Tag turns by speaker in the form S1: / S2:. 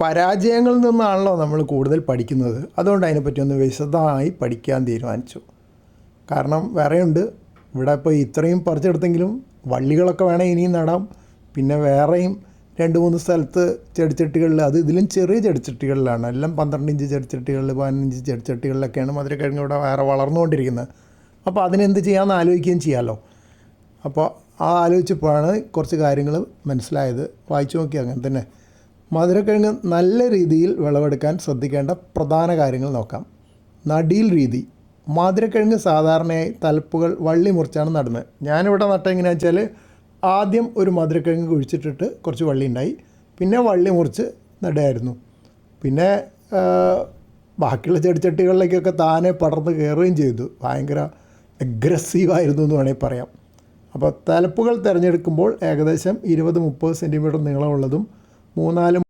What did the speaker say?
S1: പരാജയങ്ങളിൽ നിന്നാണല്ലോ നമ്മൾ കൂടുതൽ പഠിക്കുന്നത്. അതുകൊണ്ട് അതിനെപ്പറ്റി ഒന്ന് വിശദമായി പഠിക്കാൻ തീരുമാനിച്ചു. കാരണം വേറെയുണ്ട്. ഇവിടെ ഇപ്പോൾ ഇത്രയും പറിച്ചെടുത്തെങ്കിലും വള്ളികളൊക്കെ വേണേൽ ഇനിയും നടാം. പിന്നെ വേറെയും രണ്ട് മൂന്ന് സ്ഥലത്ത് ചെടിച്ചട്ടികളിൽ അത് ഇതിലും ചെറിയ ചെടിച്ചട്ടികളിലാണ്. എല്ലാം പന്ത്രണ്ട് ഇഞ്ച് ചെടിച്ചട്ടികളിൽ പതിനഞ്ച് ചെടിച്ചട്ടികളിലൊക്കെയാണ് മധുരക്കിഴങ്ങ് ഇവിടെ വേറെ വളർന്നുകൊണ്ടിരിക്കുന്നത്. അപ്പോൾ അതിനെന്ത് ചെയ്യാമെന്ന് ആലോചിക്കുകയും ചെയ്യാമല്ലോ അപ്പോൾ ആ ആലോചിച്ചപ്പോഴാണ് കുറച്ച് കാര്യങ്ങൾ മനസ്സിലായത്. വായിച്ചു നോക്കി അങ്ങനെ തന്നെ. മധുരക്കിഴങ്ങ് നല്ല രീതിയിൽ വിളവെടുക്കാൻ ശ്രദ്ധിക്കേണ്ട പ്രധാന കാര്യങ്ങൾ നോക്കാം. നടീൽ രീതി. മധുരക്കിഴങ്ങ് സാധാരണയായി തലപ്പുകൾ വള്ളി മുറിച്ചാണ് നടുന്നത്. ഞാനിവിടെ നട്ട എങ്ങനെയാണെന്ന് വെച്ചാൽ ആദ്യം ഒരു മധുരക്കിഴങ്ങ് കുഴിച്ചിട്ടിട്ട് കുറച്ച് വള്ളി ഉണ്ടായി. പിന്നെ വള്ളി മുറിച്ച് നടുകയായിരുന്നു. പിന്നെ ബാക്കിയുള്ള ചെടിച്ചട്ടികളിലേക്കൊക്കെ താനെ പടർന്ന് കയറുകയും ചെയ്തു. ഭയങ്കര അഗ്രസീവായിരുന്നു എന്ന് വേണമെങ്കിൽ പറയാം. അപ്പോൾ തലപ്പുകൾ തിരഞ്ഞെടുക്കുമ്പോൾ ഏകദേശം ഇരുപത് മുപ്പത് സെന്റിമീറ്റർ നീളമുള്ളതും മൂന്നാലും